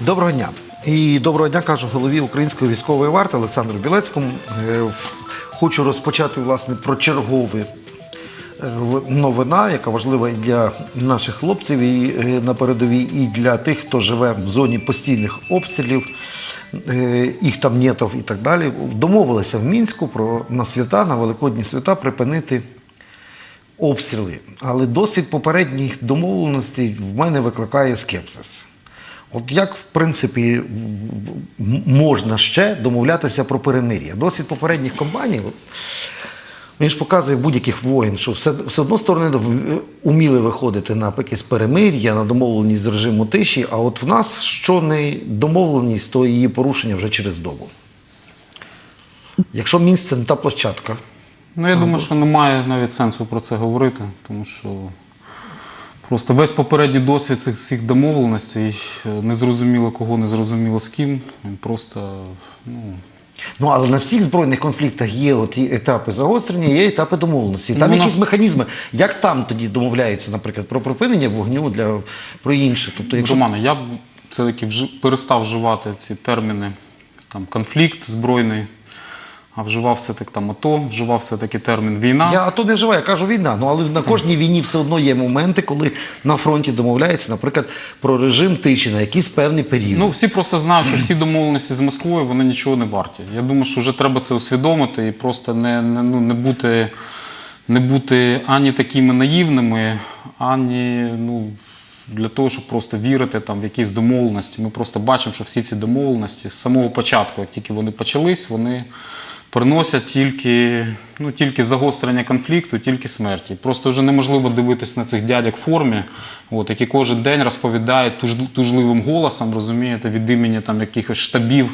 Доброго дня. І доброго дня кажу голові Української військової варти Олександру Білецькому. Е, Хочу розпочати власне про чергове новина, яка важлива і для наших хлопців і е, на передовій, і для тих, хто живе в зоні постійних обстрілів. е, Їх там нетов і так далі. Домовилися в Мінську про на свята, на великодні свята припинити обстріли. Але досвід попередніх домовленостей в мене викликає скепсис. От як, в принципі, можна ще домовлятися про перемир'я? Досвід попередніх компаній, він ж показує будь-яких воїн, що все, все одно сторони в- уміли виходити на якесь перемир'я, на домовленість з режиму тиші, а от в нас що не домовленість, то її порушення вже через добу. Якщо Мінськ це не та площадка, Ну, я думаю, що немає навіть сенсу про це говорити, тому що просто весь попередній досвід цих всіх домовленостей, е, не зрозуміло кого, не зрозуміло з ким. Просто, ну, Ну, але на всіх збройних конфліктах є от етапи загострення, є етапи домовленості. Там Ну, нас- якісь механізми. Як там тоді домовляються, наприклад, про припинення вогню для про інше? Тобто, якщо Романе, я б все-таки вжи- перестав вживати ці терміни там, конфлікт збройний, а вживав все-таки там АТО, вживав все-таки термін війна. я АТО не вживаю, я кажу війна. Ну але на кожній війні все одно є моменти, коли на фронті домовляються, наприклад, про режим тиші на якийсь певний період. Ну, всі просто знають, що всі домовленості з Москвою вони нічого не варті. Я думаю, що вже треба це усвідомити і просто не, не, ну, не, бути, не бути ані такими наївними, ані ну, для того, щоб просто вірити там, в якісь домовленості. Ми просто бачимо, що всі ці домовленості з самого початку, як тільки вони почались, вони приносять тільки, ну, тільки загострення конфлікту, тільки смерті. Просто вже неможливо дивитись на цих дядьок в формі, от, які кожен день розповідають туж- тужливим голосом, розумієте, від імені там, якихось штабів,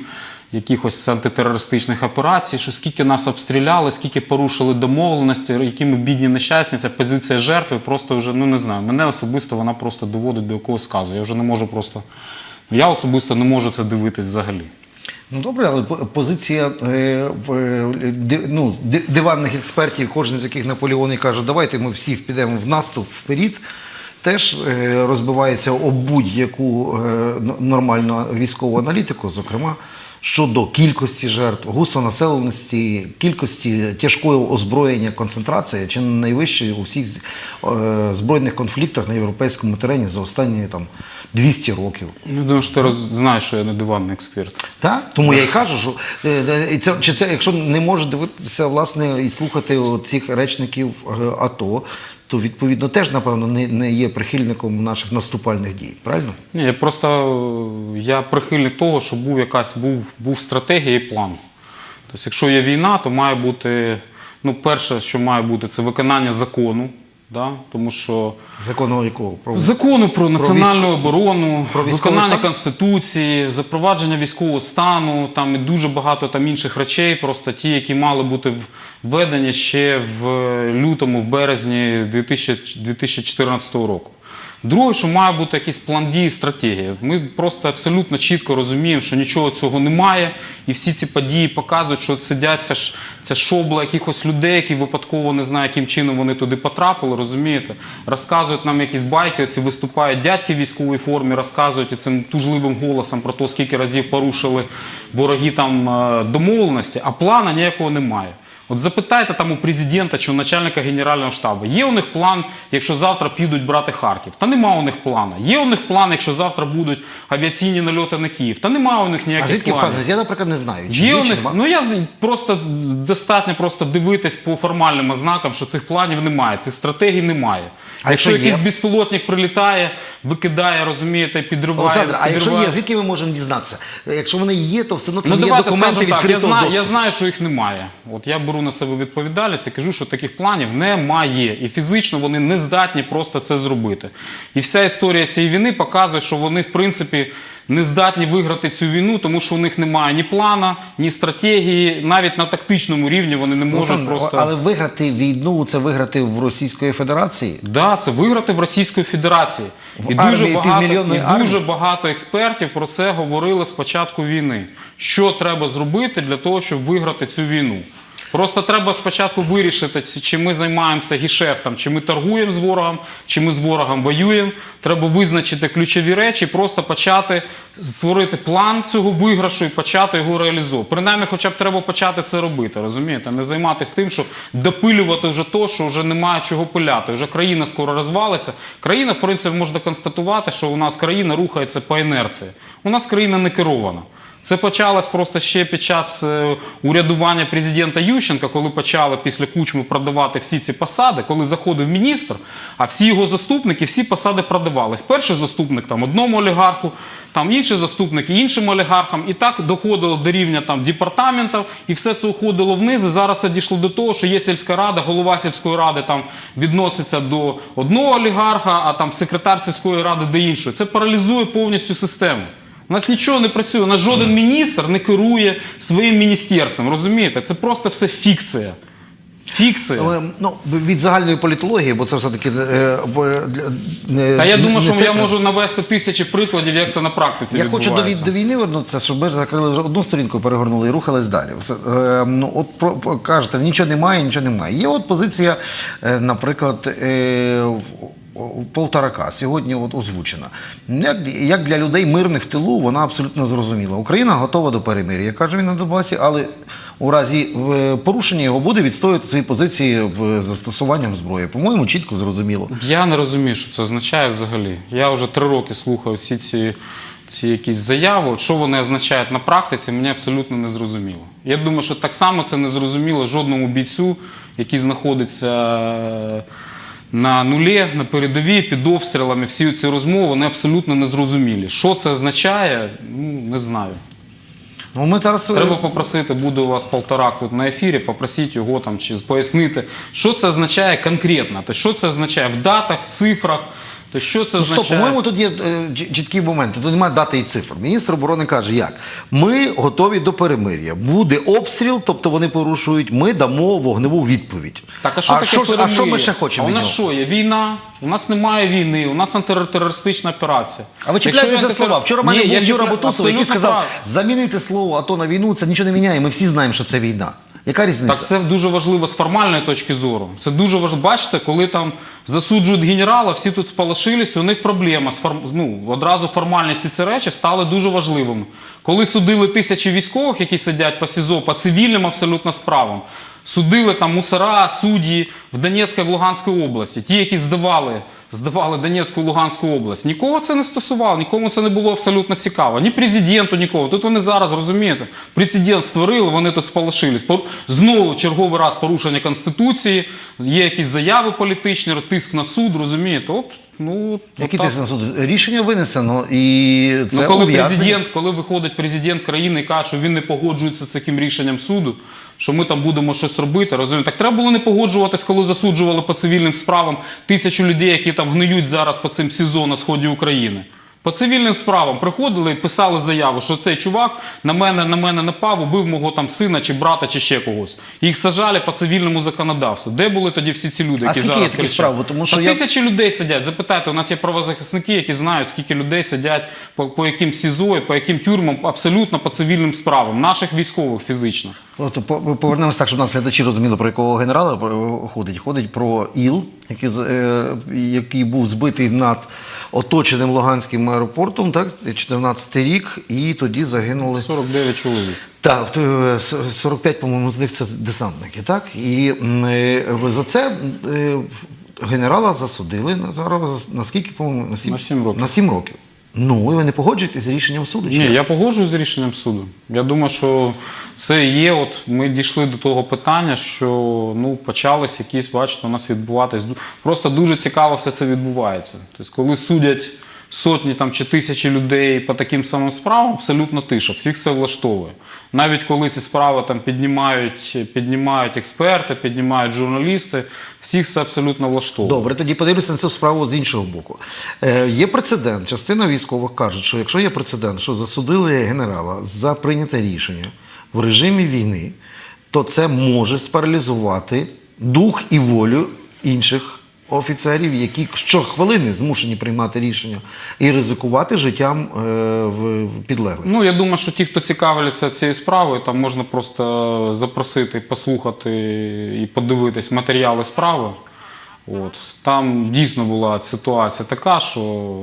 якихось антитерористичних операцій, що скільки нас обстріляли, скільки порушили домовленості, які ми бідні нещасні, ця позиція жертви просто вже ну не знаю. Мене особисто вона просто доводить до якогось сказу. Я вже не можу просто. Я особисто не можу це дивитись взагалі. Ну добре, але по- позиція е, е, ну, диванних експертів, кожен з яких Наполеон і каже, давайте ми всі підемо в наступ вперед, теж е, розбивається об будь-яку нормальну військову аналітику, зокрема щодо кількості жертв, густонаселеності, кількості тяжкого озброєння, концентрація чи найвищої у всіх е, збройних конфліктах на європейському терені за останні там 200 років. Ну, Я думаю, що ти роз... знаєш, що я не диванний експерт. Так? Тому я й кажу, що е, е, це, чи це, якщо не можеш дивитися власне і слухати цих речників АТО, то відповідно теж, напевно, не, не є прихильником наших наступальних дій. Правильно? Ні, я просто е, я прихильник того, що був якась був, був стратегія і план. Тобто, якщо є війна, то має бути, ну, перше, що має бути, це виконання закону. Да? Тому що Закону якого? Про... закону про національну військов... оборону, про виконання стан? конституції, запровадження військового стану, там і дуже багато там інших речей, просто ті, які мали бути введені ще в лютому, в березні 2000 2014 року. Друге, що має бути якийсь план дій і стратегія. Ми просто абсолютно чітко розуміємо, що нічого цього немає, і всі ці події показують, що сидять ця, ж- ця шобла якихось людей, які випадково не знаю, яким чином вони туди потрапили, розумієте? Розказують нам якісь байки, оці виступають дядьки в військовій формі, розказують цим тужливим голосом про те, скільки разів порушили вороги там е, домовленості, а плана ніякого немає. От запитайте там у президента чи у начальника Генерального штабу, є у них план, якщо завтра підуть брати Харків? Та нема у них плана. Є у них план, якщо завтра будуть авіаційні нальоти на Київ? Та немає у них А ніяких звідки планів. Я, наприклад, не знаю. Чи Є у них, ну я просто достатньо просто дивитись по формальним ознакам, що цих планів немає, цих стратегій немає. А якщо якщо є? якийсь безпілотник прилітає, викидає, розумієте, підриває. Олександр, а якщо підриває. є, звідки ми можемо дізнатися? Якщо вони є, то все одно це Ну не є давайте документи скажемо так, я відкритого знаю, я доступу. знаю, що їх немає. От я беру на себе відповідальність і кажу, що таких планів немає. І фізично вони не здатні просто це зробити. І вся історія цієї війни показує, що вони, в принципі, не здатні виграти цю війну, тому що у них немає ні плана, ні стратегії. Навіть на тактичному рівні вони не можуть Олександр, просто. Але виграти війну це виграти в Російської Федерації. Да, це виграти в Російської Федерації. В і дуже, багато, і армії. дуже багато експертів про це говорили з початку війни. Що треба зробити для того, щоб виграти цю війну? Просто треба спочатку вирішити, чи ми займаємося гішефтом, чи ми торгуємо з ворогом, чи ми з ворогом воюємо. Треба визначити ключові речі, просто почати створити план цього виграшу і почати його реалізовувати. Принаймні, хоча б треба почати це робити, розумієте? Не займатися тим, що допилювати вже то, що вже немає чого пиляти. Вже країна скоро розвалиться. Країна, в принципі, можна констатувати, що у нас країна рухається по інерції. У нас країна не керована. Це почалось просто ще під час е, урядування президента Ющенка, коли почали після кучми продавати всі ці посади, коли заходив міністр, а всі його заступники, всі посади продавались. Перший заступник там одному олігарху, там інші заступники іншим олігархам, і так доходило до рівня там департаментів, і все це уходило вниз. І зараз це дійшло до того, що є сільська рада, голова сільської ради там відноситься до одного олігарха, а там секретар сільської ради до іншого. Це паралізує повністю систему. У нас нічого не працює. У нас жоден міністр не керує своїм міністерством. Розумієте? Це просто все фікція. Фікція. Але, ну, від загальної політології, бо це все-таки е, Та я думаю, що це- я можу навести тисячі прикладів, як це на практиці Я хочу до, до війни вернутися, щоб ми закрили вже одну сторінку, перегорнули і рухались далі. Е, ну, от про, про- кажете, нічого немає, нічого немає. Є от позиція, е, наприклад, е, Полторака сьогодні от озвучена. Як, для людей мирних в тилу, вона абсолютно зрозуміла. Україна готова до перемир'я, каже він на Донбасі, але у разі порушення його буде відстоювати свої позиції в застосуванням зброї. По-моєму, чітко зрозуміло. Я не розумію, що це означає взагалі. Я вже три роки слухаю всі ці, ці якісь заяви. Що вони означають на практиці, мені абсолютно не зрозуміло. Я думаю, що так само це не зрозуміло жодному бійцю, який знаходиться на нулі, на передовій, під обстрілами. Всі ці розмови вони абсолютно незрозумілі. Що це означає, ну не знаю. Ну, ми зараз е, Треба попросити, буде у вас полторак тут на ефірі, попросіть його там чи пояснити, що це означає конкретно. Тобто, що це означає в датах, в цифрах. То що це Ну, стоп, по-моєму, тут є е, чіткий момент. Тут немає дати і цифр. Міністр оборони каже, як ми готові до перемир'я. Буде обстріл, тобто вони порушують. Ми дамо вогневу відповідь. Так, а що таке що, ж- а що ми ще хочемо? А у нас що є? Війна? У нас немає війни, у нас антитерористична операція. А ви чіпляєте за слова. Вчора мене був Юра Бутусов, який сказав, замінити слово АТО на війну, це нічого не міняє. Ми всі знаємо, що це війна. Яка різниця? Так це дуже важливо з формальної точки зору. Це дуже важливо. Бачите, коли там засуджують генерала, всі тут сполошились, у них проблема з форм... ну, одразу формальності ці речі стали дуже важливими. Коли судили тисячі військових, які сидять по СІЗО, по цивільним абсолютно справам, судили там мусора, судді в Донецькій, в Луганській області, ті, які здавали. Здавали Донецьку і Луганську область. Нікого це не стосувало, нікому це не було абсолютно цікаво. Ні президенту, нікого. Тут вони зараз розумієте, прецедент створили, вони тут сполошились. Знову черговий раз порушення Конституції, є якісь заяви політичні, тиск на суд, розумієте? От, ну, Які от ти на суд? Рішення винесено і це Ну, коли ув'язнення. президент, коли виходить президент країни і каже, що він не погоджується з таким рішенням суду, що ми там будемо щось робити, розумієте? Так треба було не погоджуватись, коли засуджували по цивільним справам тисячу людей, які там гниють зараз по цим СІЗО на сході України. По цивільним справам приходили і писали заяву, що цей чувак на мене, на мене напав, убив мого там сина чи брата, чи ще когось. Їх сажали по цивільному законодавству. Де були тоді всі ці люди, які є зараз кричать? тому що Та я- тисячі людей сидять. Запитайте, у нас є правозахисники, які знають, скільки людей сидять по, по яким СІЗО і по яким тюрмам абсолютно по цивільним справам, наших військових фізично. От, повернемось так, щоб нас глядачі розуміли, про якого генерала ходить. Ходить про ІЛ, який, е, який був збитий над оточеним Луганським аеропортом, так, 14 рік, і тоді загинули. 49 чоловік. Так, в- е, 45, по-моєму, з них це десантники, так? І е, за це е, генерала засудили на зараз, наскільки, по-моєму, на 7, сім років. На 7 років. Ну, і ви не погоджуєтесь з рішенням суду? чи Ні, як? я погоджуюсь з рішенням суду. Я думаю, що це є. От ми дійшли до того питання, що ну почались якісь, бачите, у нас відбуватись. Просто дуже цікаво все це відбувається. Тобто, коли судять сотні там чи тисячі людей по таким самим справам, абсолютно тиша, всіх все влаштовує. Навіть коли ці справи там піднімають, піднімають експерти, піднімають журналісти, всіх все абсолютно влаштовує. Добре, тоді подивлюся на цю справу з іншого боку. Е, є прецедент. Частина військових кажуть, що якщо є прецедент, що засудили генерала за прийняте рішення в режимі війни, то це може спаралізувати дух і волю інших офіцерів, які щохвилини змушені приймати рішення і ризикувати життям е, в- підлеглих. Ну, я думаю, що ті, хто цікавляться цією справою, там можна просто запросити, послухати і подивитись матеріали справи. От. Там дійсно була ситуація така, що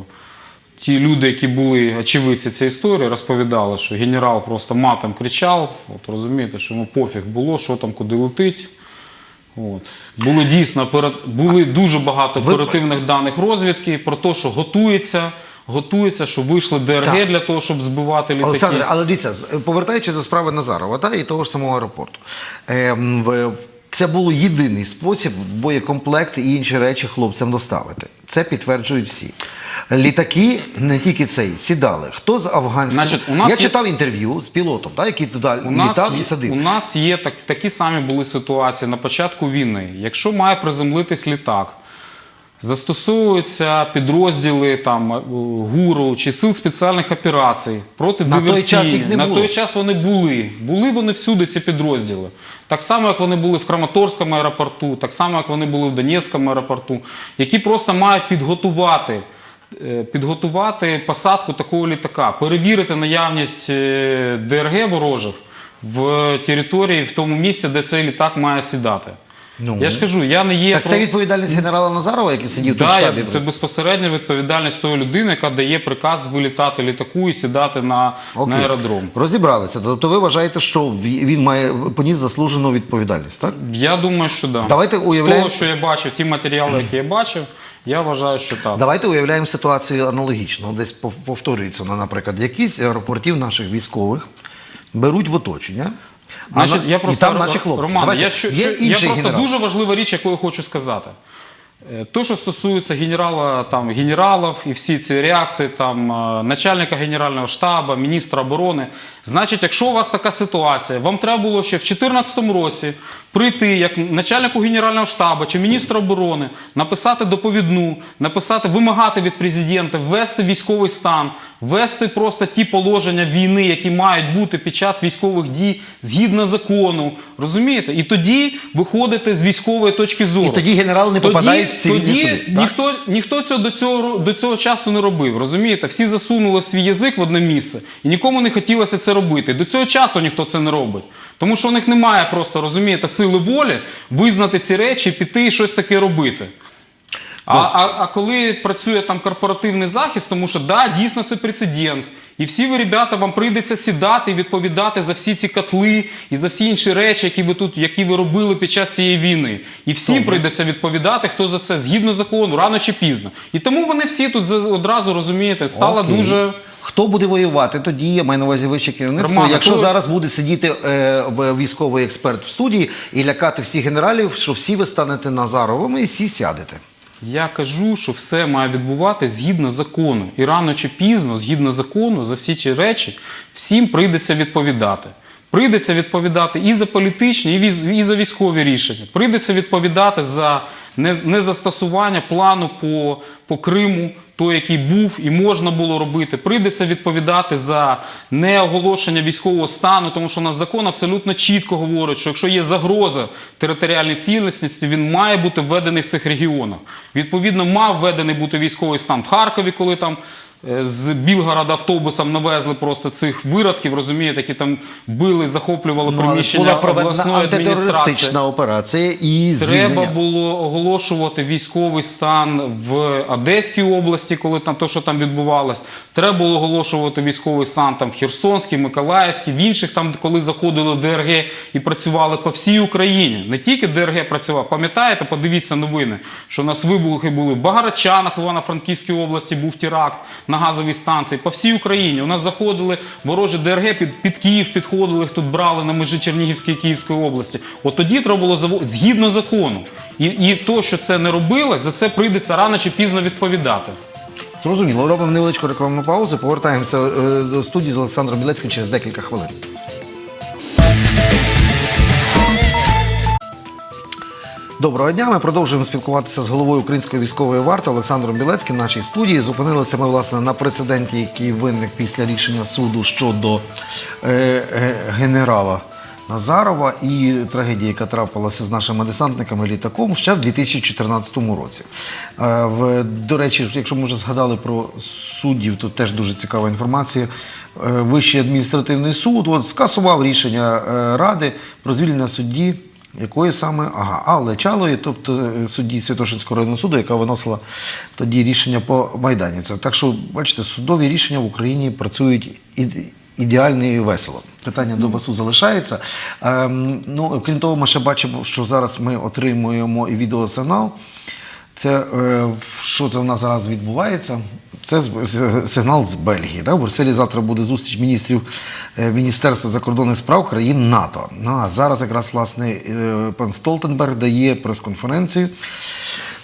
ті люди, які були очевидці цієї історії, розповідали, що генерал просто матом кричав. От, розумієте, що йому пофіг було, що там куди летить. От. Були дійсно були дуже багато оперативних даних розвідки про те, що готується, готується, що вийшли ДРГ Так. для того, щоб збивати літаки. Олександр, але дивіться, повертаючись до справи Назарова та, і того ж самого аеропорту. е, в- це був єдиний спосіб боєкомплект і інші речі хлопцям доставити. Це підтверджують всі. Літаки не тільки цей сідали. Хто з афганських? Значить, у нас Я є- читав інтерв'ю з пілотом, та, який туди У нас, літав є- і садив. у нас є так, такі самі були ситуації на початку війни. Якщо має приземлитись літак, застосовуються підрозділи там, е, ГУРу чи сил спеціальних операцій проти На той час їх не на було. той час вони були. Були вони всюди, ці підрозділи. Так само, як вони були в Краматорському аеропорту, так само, як вони були в Донецькому аеропорту, які просто мають підготувати. е, Підготувати посадку такого літака, перевірити наявність е, ДРГ ворожих в території, в тому місці, де цей літак має сідати. Ну. Я ж кажу, я не є Так про- це відповідальність генерала Назарова, який сидів тут в штабі. це безпосередня відповідальність тої людини, яка дає приказ вилітати літаку і сідати на, на аеродром. Розібралися. Тобто ви вважаєте, що він має поніс заслужену відповідальність, так? Я думаю, що да. Давайте З того, що я бачив, ті матеріали, які я бачив, я вважаю, що так. Давайте уявляємо ситуацію аналогічно. Десь пов- повторюється вона, наприклад, якісь аеропортів наших військових беруть в оточення. Значить, я просто, і там наші хлопці. Роман, Давайте. я, що, Є що- я інший просто генерал. дуже важлива річ, яку я хочу сказати. Е, То, що стосується генерала, там, генералів і всі ці реакції, там, е, начальника Генерального штабу, міністра оборони. Значить, якщо у вас така ситуація, вам треба було ще в 2014 році прийти як начальнику Генерального штабу чи міністру оборони, написати доповідну, написати, вимагати від президента, ввести військовий стан, ввести просто ті положення війни, які мають бути під час військових дій згідно закону. Розумієте? І тоді виходити з військової точки зору. І тоді генерал не попадає цивільні тоді суди, так? Ніхто, ніхто цього до цього, до цього часу не робив. Розумієте? Всі засунули свій язик в одне місце, і нікому не хотілося це робити. До цього часу ніхто це не робить. Тому що у них немає просто, розумієте, сили волі визнати ці речі, піти і щось таке робити. А, а, а коли працює там корпоративний захист, тому що да, дійсно це прецедент. І всі ви, ребята, вам прийдеться сідати і відповідати за всі ці котли і за всі інші речі, які ви тут, які ви робили під час цієї війни. І всім прийдеться відповідати, хто за це згідно закону, рано чи пізно. І тому вони всі тут одразу розумієте, стало Окей. дуже. Хто буде воювати тоді, я маю на увазі вище керівництво, Роман, якщо хто- зараз буде сидіти е, в- військовий експерт в студії і лякати всіх генералів, що всі ви станете Назаровими і всі сядете. Я кажу, що все має відбуватися згідно закону. І рано чи пізно, згідно закону, за всі ці речі, всім прийдеться відповідати. Прийдеться відповідати і за політичні, і за військові рішення. Прийдеться відповідати за не- незастосування плану по, по Криму, той, який був і можна було робити. Прийдеться відповідати за неоголошення військового стану, тому що у нас закон абсолютно чітко говорить, що якщо є загроза територіальній цілісності, він має бути введений в цих регіонах. Відповідно, мав введений бути військовий стан в Харкові, коли там. Е, З Білгорода автобусом навезли просто цих виродків, розумієте, які там били, захоплювали Ну, приміщення була проведена обласної адміністрації. антитерористична операція і Треба звільнення. було оголошувати військовий стан в Одеській області, коли там то, що там відбувалось. Треба було оголошувати військовий стан там в Херсонській, Миколаївській, в інших там, коли заходили в ДРГ і працювали по всій Україні. Не тільки ДРГ працював. Пам'ятаєте, подивіться новини, що у нас вибухи були в Багарачанах, в Івано-Франківській області був теракт на газовій станції. По всій Україні у нас заходили ворожі ДРГ під, під Київ, підходили, їх тут брали на межі Чернігівської і Київської області. От тоді треба було заво- згідно закону. І, і то, що це не робилось, за це прийдеться рано чи пізно відповідати. Зрозуміло, робимо невеличку рекламну паузу. Повертаємося е, до студії з Олександром Білецьким через декілька хвилин. Доброго дня. Ми продовжуємо спілкуватися з головою української військової варти Олександром Білецьким нашій студії. Зупинилися ми власне на прецеденті, який виник після рішення суду щодо е, е, генерала Назарова і трагедія, яка трапилася з нашими десантниками літаком ще в 2014 році. Е, в- До речі, якщо ми вже згадали про суддів, то теж дуже цікава інформація. Е, Вищий адміністративний суд от, скасував рішення е, Ради про звільнення судді якої саме ага, Алли Чалої, тобто е, судді Святошинського районного суду, яка виносила тоді рішення по Майданівцям. Так що, бачите, судові рішення в Україні працюють ідеально і весело. Питання до ВАСУ залишається. Ем, ну, крім того, ми ще бачимо, що зараз ми отримуємо і відеосигнал. Це е, що це в нас зараз відбувається? Це сигнал з Бельгії. Да? В Брюсселі завтра буде зустріч міністрів е, Міністерства закордонних справ країн НАТО. Ну, а зараз якраз власне е, пан Столтенберг дає прес-конференцію.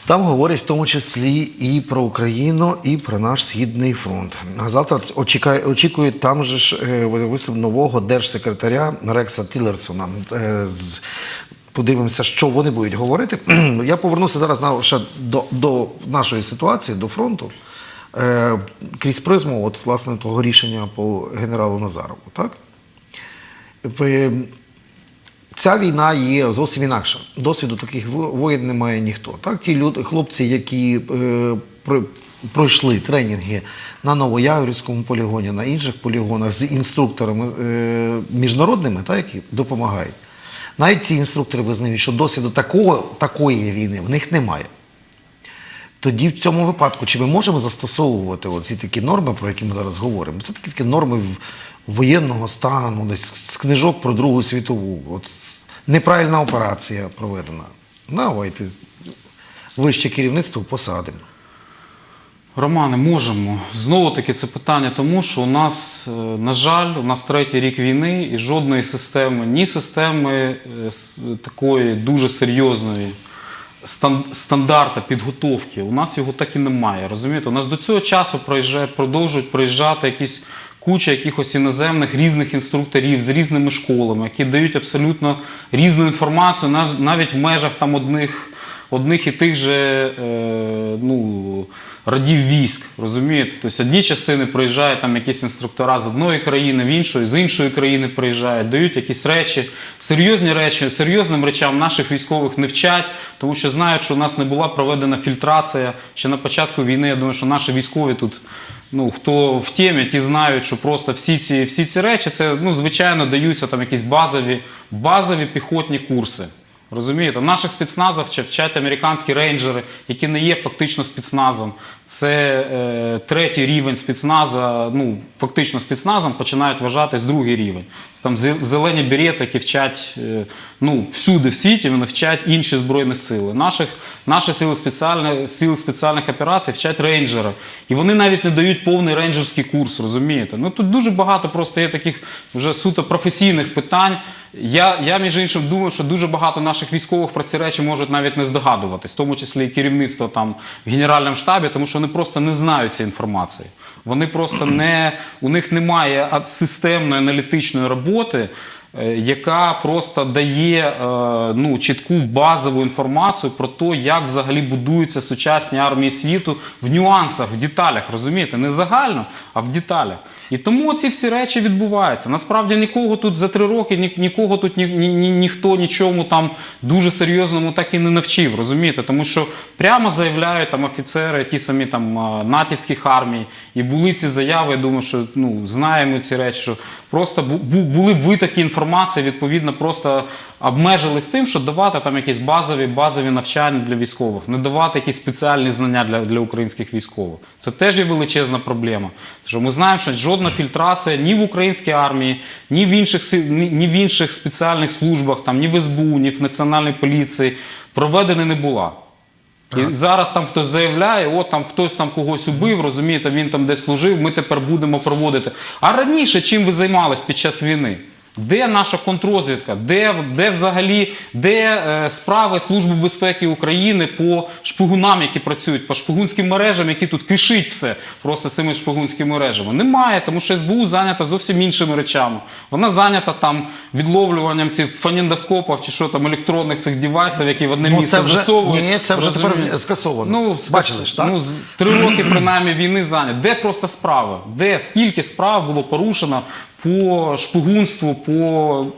Там говорять в тому числі і про Україну, і про наш східний фронт. А завтра очікає, очікують там же ж е, виступ нового держсекретаря Рекса Тілерсона. Подивимося, що вони будуть говорити. Я повернуся зараз на, ще до, до нашої ситуації, до фронту, крізь призму, от, власне, того рішення по генералу Назарову. Так? Ця війна є зовсім інакша. Досвіду таких во- воєн не має ніхто. Так, ті люди, хлопці, які е, про- пройшли тренінги на Новояворівському полігоні, на інших полігонах з інструкторами е, міжнародними, так, які допомагають. Навіть ці інструктори визнають, що досвіду такого, такої війни в них немає. Тоді в цьому випадку, чи ми можемо застосовувати ці такі норми, про які ми зараз говоримо? Це такі, такі норми воєнного стану, десь з книжок про Другу світову. От, неправильна операція проведена. Давайте вище керівництво посадимо. Романе, можемо. Знову таки це питання тому, що у нас, е, на жаль, у нас третій рік війни і жодної системи, ні системи е, такої дуже серйозної стандарта підготовки. У нас його так і немає. Розумієте? У нас до цього часу продовжують приїжджати якісь куча якихось іноземних різних інструкторів з різними школами, які дають абсолютно різну інформацію, навіть в межах там одних, одних і тих же е, ну, родів військ. Розумієте? Тобто одні частини приїжджають там якісь інструктора з одної країни, в іншої, з іншої країни приїжджають, дають якісь речі, серйозні речі, серйозним речам наших військових не вчать, тому що знають, що у нас не була проведена фільтрація ще на початку війни. Я думаю, що наші військові тут. Ну, хто в темі, ті знають, що просто всі ці, всі ці речі, це, ну, звичайно, даються там якісь базові, базові піхотні курси. Розумієте, наших спецназовців вчать американські рейнджери, які не є фактично спецназом. Це е, третій рівень спецназа, ну фактично спецназом починають вважатись другий рівень. Там зелені берети, які вчать е, ну, всюди в світі, вони вчать інші збройні сили. Наших, наші сили, спеціальних, сили спеціальних операцій вчать рейнджери. І вони навіть не дають повний рейнджерський курс, розумієте? Ну тут дуже багато просто є таких вже суто професійних питань. Я, я між іншим думаю, що дуже багато наших військових про ці речі можуть навіть не здогадуватись, в тому числі і керівництво там в генеральному штабі, тому що вони просто не знають цієї інформації. Вони просто не у них немає системної аналітичної роботи. е, Яка просто дає е, ну, чітку базову інформацію про те, як взагалі будуються сучасні армії світу в нюансах, в деталях, розумієте? Не загально, а в деталях. І тому ці всі речі відбуваються. Насправді нікого тут за три роки, ні, нікого тут ні, ні, ні, ніхто нічому там дуже серйозному так і не навчив, розумієте? Тому що прямо заявляють там офіцери, ті самі там натівських армій, і були ці заяви. Я думаю, що ну знаємо ці речі, що просто бу- бу- були витоки інформації, відповідно, просто обмежились тим, що давати там якісь базові, базові навчання для військових, не давати якісь спеціальні знання для, для українських військових. Це теж є величезна проблема. Тому що ми знаємо, що жодна фільтрація ні в українській армії, ні в інших ні, ні в інших спеціальних службах, там ні в СБУ, ні в національній поліції проведена не була. І зараз там хтось заявляє, от там хтось там когось убив, розумієте, він там десь служив, ми тепер будемо проводити. А раніше чим ви займались під час війни? Де наша контррозвідка? Де, де взагалі де е, справи Служби безпеки України по шпигунам, які працюють, по шпигунським мережам, які тут кишить все просто цими шпигунськими мережами? Немає, тому що СБУ зайнята зовсім іншими речами. Вона зайнята там відловлюванням тих фонендоскопів чи що там електронних цих девайсів, які в одне Ну, місце це засовують. ні, це вже тепер скасовано. Ну, Бачили ж, так? Ну, три роки принаймні війни зайняті. Де просто справи? Де скільки справ було порушено по шпигунству, по,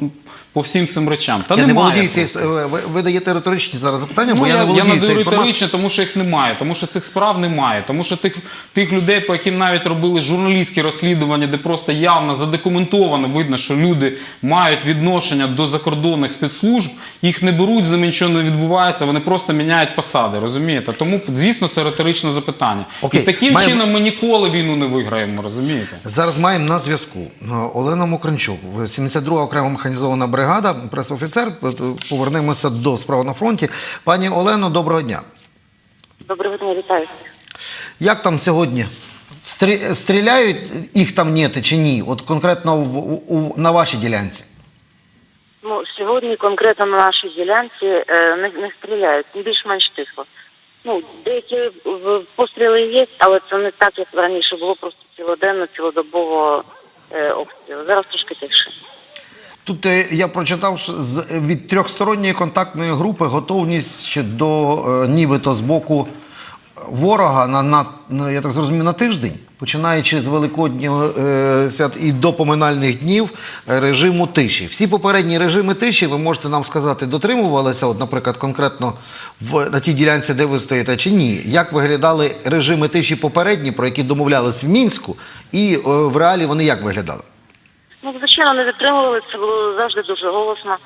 по всім цим речам. Та я не володію цією ви, ви даєте риторичні зараз запитання, бо Ну, я, я, не я надаю риторично, тому що їх немає, тому що цих справ немає, тому що тих, тих людей, по яким навіть робили журналістські розслідування, де просто явно задокументовано видно, що люди мають відношення до закордонних спецслужб, їх не беруть, з ними нічого не відбувається, вони просто міняють посади, розумієте? Тому, звісно, це риторичне запитання. Окей, І таким маємо- чином ми ніколи війну не виграємо, розумієте? Зараз маємо на зв'язку е, Олена Мокринчук, 72 окрема механізована бригада, пресофіцер. Повернемося до справи на фронті. Пані Олено, доброго дня. Доброго дня, вітаю. Як там сьогодні? Стрі- Стріляють їх там ніти чи ні? От конкретно в, у, на вашій ділянці. Ну, сьогодні конкретно на нашій ділянці е, не, не стріляють, більш-менш тихо. Ну, деякі постріли є, але це не так, як раніше було, просто цілоденно, цілодобово е, обстріли. Зараз трошки тихше. Тут е, я прочитав з, від трьохсторонньої контактної групи готовність до е, нібито з боку ворога на, на, я так зрозумів, на тиждень, починаючи з Великоднього е, свят і до поминальних днів режиму тиші. Всі попередні режими тиші, ви можете нам сказати, дотримувалися, от, наприклад, конкретно в, на тій ділянці, де ви стоїте, чи ні? Як виглядали режими тиші попередні, про які домовлялись в Мінську, і е, в реалі вони як виглядали? Ну, звичайно, не підтримували, це було завжди дуже голосно.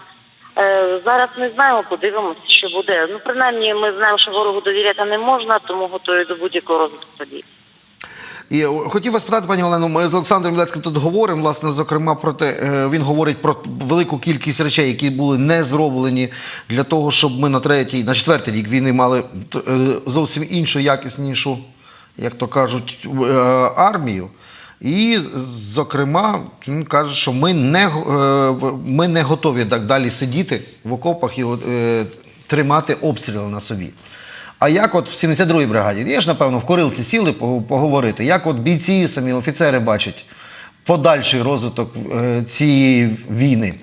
Е, зараз не знаємо, подивимося, що буде. Ну, принаймні, ми знаємо, що ворогу довіряти не можна, тому готові до будь-якого розвитку подій. І е, хотів вас питати, пані Олено, ми з Олександром Білецьким тут говоримо, власне, зокрема, про те, е, він говорить про велику кількість речей, які були не зроблені для того, щоб ми на третій, на четвертий рік війни мали е, зовсім іншу, якіснішу, як то кажуть, армію. І, зокрема, він каже, що ми не, е, ми не готові так далі сидіти в окопах і е, тримати обстріли на собі. А як от в 72-й бригаді? Є ж, напевно, в Корилці сіли по- поговорити. Як от бійці, самі офіцери бачать подальший розвиток е, цієї війни?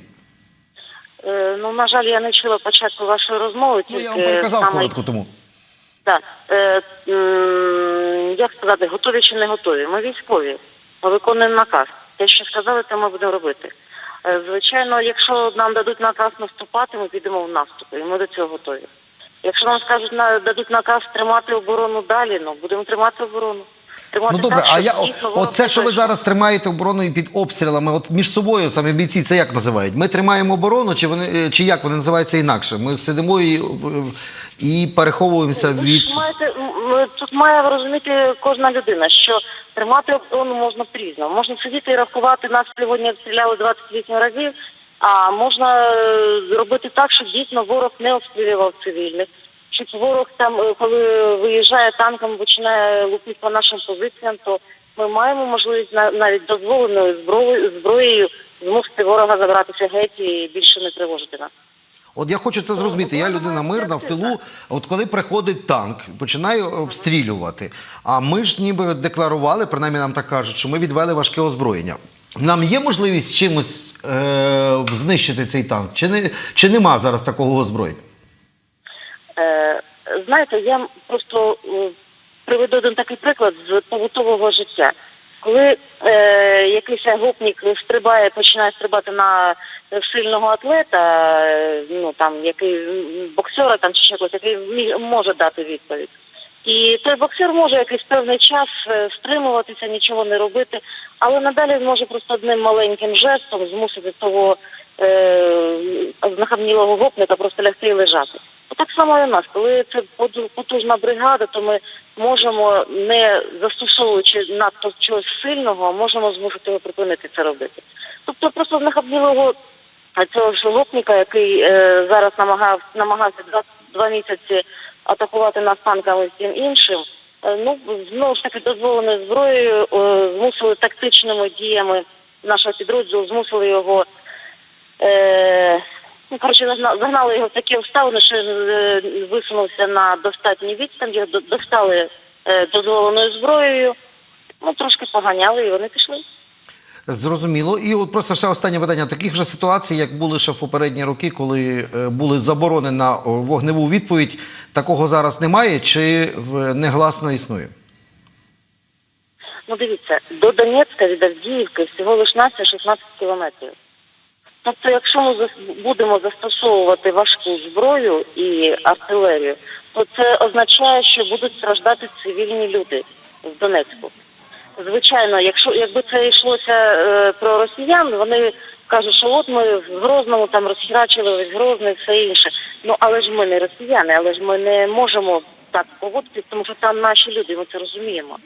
Е, ну, на жаль, я не чула початку вашої розмови. Ну, я вам переказав саме- коротко тому. Так. Е, як сказати, готові чи не готові? Ми військові. Виконуємо наказ. Те, що сказали, це ми будемо робити. Е, звичайно, якщо нам дадуть наказ наступати, ми підемо в наступ, і ми до цього готові. Якщо нам скажуть, дадуть наказ тримати оборону далі, ну будемо тримати оборону. Тримати Ну добре, так, а я оце, що ви зараз тримаєте обороною під обстрілами, от між собою самі бійці, це як називають? Ми тримаємо оборону, чи вони е, чи як вони називаються інакше? Ми сидимо і, в- і переховуємося Ви від. маєте, тут має розуміти кожна людина, що тримати оборону можна по-різному. Можна сидіти і рахувати, нас сьогодні обстріляли 28 разів, а можна е, зробити так, щоб дійсно ворог не обстрілював цивільних. Щоб ворог там, е, коли виїжджає танком, починає лупити по нашим позиціям, то ми маємо можливість на- навіть дозволеною зброєю змусити ворога забратися геть і більше не тривожити нас. От я хочу це зрозуміти. Я людина мирна в тилу. От коли приходить танк, починає обстрілювати. А ми ж ніби декларували, принаймні нам так кажуть, що ми відвели важке озброєння. Нам є можливість чимось е- знищити цей танк? Чи, не, чи нема зараз такого озброєння? Е, знаєте, я просто е, приведу один такий приклад з побутового життя. Коли е, якийсь гопник стрибає, починає стрибати на сильного атлета, е, ну там який боксера там чи ще когось, який може дати відповідь. І той боксер може якийсь певний час стримуватися, нічого не робити, але надалі може просто одним маленьким жестом змусити того знахабнілого гопника просто лягти і лежати. Так само і у нас, коли це поту- потужна бригада, то ми можемо, не застосовуючи надто чогось сильного, можемо змусити його припинити це робити. Тобто просто знахабнілого цього ж гопника, який е, зараз намагав, намагався два, два місяці атакувати нас танками і всім іншим, е, ну, знову ж таки дозволеною зброєю, е, змусили тактичними діями нашого підрозділу, змусили його Е, ну, коротше, загна- загнали його в такі обставини, що е, висунувся на достатній відстань, його до- достали е, дозволеною зброєю, ну, трошки поганяли і вони пішли. Зрозуміло. І от просто ще останнє питання. Таких же ситуацій, як були ще в попередні роки, коли е, були заборони на о, вогневу відповідь, такого зараз немає чи в- негласно існує? Ну, дивіться, до Донецька від Авдіївки всього лиш навсього 16 кілометрів. Тобто, якщо ми будемо застосовувати важку зброю і артилерію, то це означає, що будуть страждати цивільні люди в Донецьку. Звичайно, якщо якби це йшлося е, про росіян, вони кажуть, що от ми в Грозному там розхерачили весь Грозний, все інше. Ну але ж ми не росіяни, але ж ми не можемо так поводитись, тому що там наші люди, ми це розуміємо.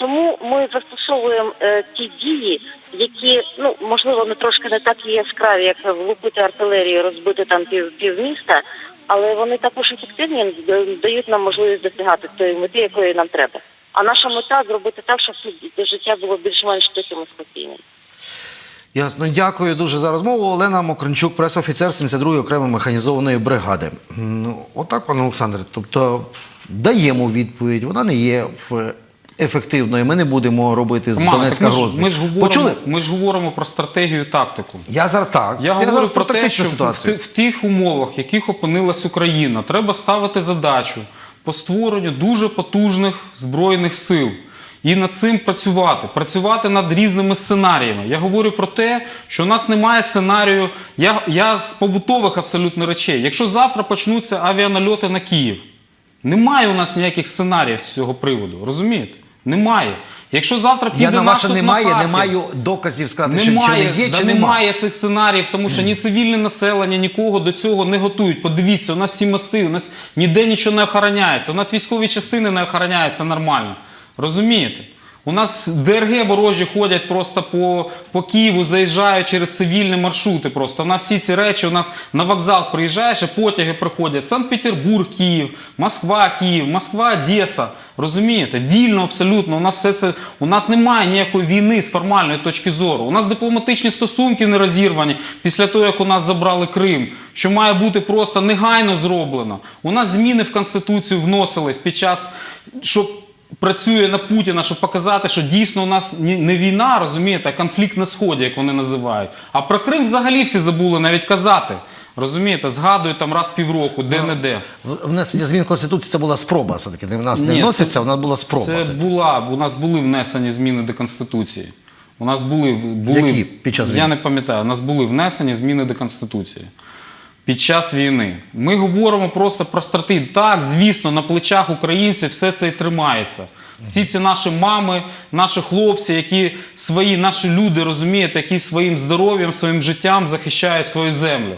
Тому ми застосовуємо е, ті дії, які ну можливо не трошки не так і яскраві, як влупити артилерію, розбити там пів, пів міста, але вони також ефективні дають нам можливість досягати тої мети, якої нам треба. А наша мета зробити так, щоб життя було більш-менш тихим і спокійним. Ясно, дякую дуже за розмову. Олена Мокринчук, пресофіцер 72-ї окремої механізованої бригади. Ну, отак, пане Олександре, тобто даємо відповідь, вона не є в- ефективною. Ми не будемо робити з Романе, так Донецька ми, ж, Грозний. ми, ж говоримо, Почули? ми ж говоримо про стратегію і тактику. Я зараз так. Я, говорю зараз про те, тактичну що в, ситуацію. в тих умовах, в яких опинилась Україна, треба ставити задачу по створенню дуже потужних збройних сил. І над цим працювати, працювати над різними сценаріями. Я говорю про те, що у нас немає сценарію. Я, я з побутових абсолютно речей. Якщо завтра почнуться авіанальоти на Київ, немає у нас ніяких сценаріїв з цього приводу. Розумієте? Немає. Якщо завтра піде Я на ваше немає, на не маю доказів сказати, що немає, чи не є, да чи немає немає. цих сценаріїв, тому що ні цивільне населення, нікого до цього не готують. Подивіться, у нас всі мости, у нас ніде нічого не охороняється. У нас військові частини не охороняються нормально. Розумієте? У нас ДРГ ворожі ходять просто по, по Києву, заїжджають через цивільні маршрути. Просто у нас всі ці речі, у нас на вокзал приїжджаєш, і потяги приходять. Санкт-Петербург, Київ, Москва, Київ, Москва, Одеса. Розумієте? Вільно абсолютно. У нас все це у нас немає ніякої війни з формальної точки зору. У нас дипломатичні стосунки не розірвані після того, як у нас забрали Крим, що має бути просто негайно зроблено. У нас зміни в Конституцію вносились під час, щоб працює на Путіна, щоб показати, що дійсно у нас не війна, розумієте, а конфлікт на сході, як вони називають. А про Крим взагалі всі забули навіть казати. Розумієте, згадують там раз в півроку, де не де. Внесення змін в Конституцію це була спроба. Все-таки у нас не Ні, вноситься, це- вона була спроба. Це була, у нас були внесені зміни до Конституції. У нас були, були Які під час я війни? не пам'ятаю, у нас були внесені зміни до Конституції. Під час війни. Ми говоримо просто про стратегію. Так, звісно, на плечах українців все це і тримається. Всі ці наші мами, наші хлопці, які свої, наші люди, розумієте, які своїм здоров'ям, своїм життям захищають свою землю.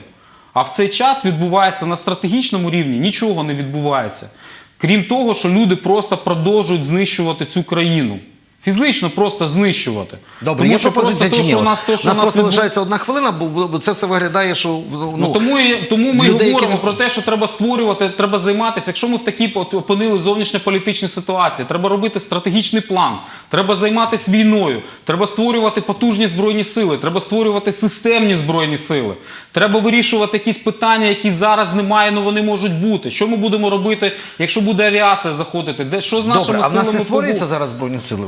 А в цей час відбувається на стратегічному рівні нічого не відбувається. Крім того, що люди просто продовжують знищувати цю країну. Фізично просто знищувати. Добре, тому є пропозиція чи ні? у нас то, що нас у нас просто лишається одна хвилина, бо- це все виглядає, що ну, Ну, тому, тому ми людей, говоримо які- про те, що треба створювати, треба займатися. Якщо ми в такій опинили зовнішньополітичній ситуації, треба робити стратегічний план, треба займатися війною, треба створювати потужні збройні сили, треба створювати системні збройні сили. Треба вирішувати якісь питання, які зараз немає, але вони можуть бути. Що ми будемо робити, якщо буде авіація заходити? Де що з нашими Добре, а в нас силами не створюються зараз збройні сили?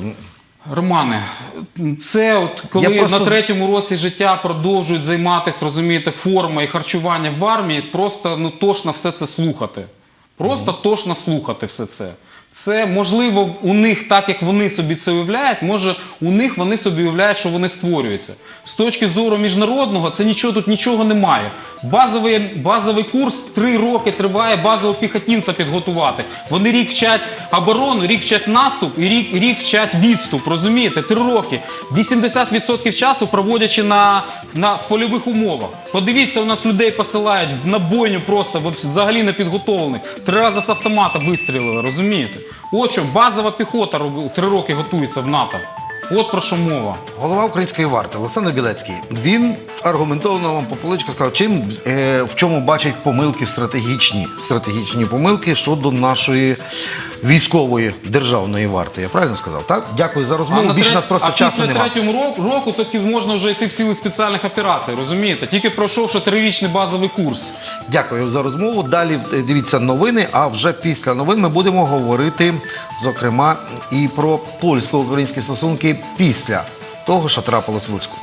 Романе, це от коли просто- на третьому році життя продовжують займатися, розумієте, форма і харчування в армії, просто ну тошно все це слухати. Просто тошно слухати все це. Це можливо у них, так як вони собі це уявляють, може у них вони собі уявляють, що вони створюються. З точки зору міжнародного, це нічого тут нічого немає. Базовий, базовий курс три роки триває базового піхотінця підготувати. Вони рік вчать оборону, рік вчать наступ і рік, рік вчать відступ. Розумієте? Три роки. 80% часу проводячи на, на польових умовах. Подивіться, у нас людей посилають на бойню просто взагалі не підготовлених. Три рази з автомата вистрілили, розумієте? От що базова піхота три роки готується в НАТО. От про що мова. Голова української варти Олександр Білецький. Він аргументовано вам по поличку сказав, чим е, в чому бачить помилки стратегічні, стратегічні помилки щодо нашої військової державної варти. Я правильно сказав? Так? Дякую за розмову. Більше нас просто а часу після немає. третьому року, року таки можна вже йти в сили спеціальних операцій, розумієте? Тільки пройшовши трирічний базовий курс. Дякую за розмову. Далі е, дивіться новини. А вже після новин ми будемо говорити, зокрема, і про польсько-українські стосунки після того, що трапилось в Луцьку.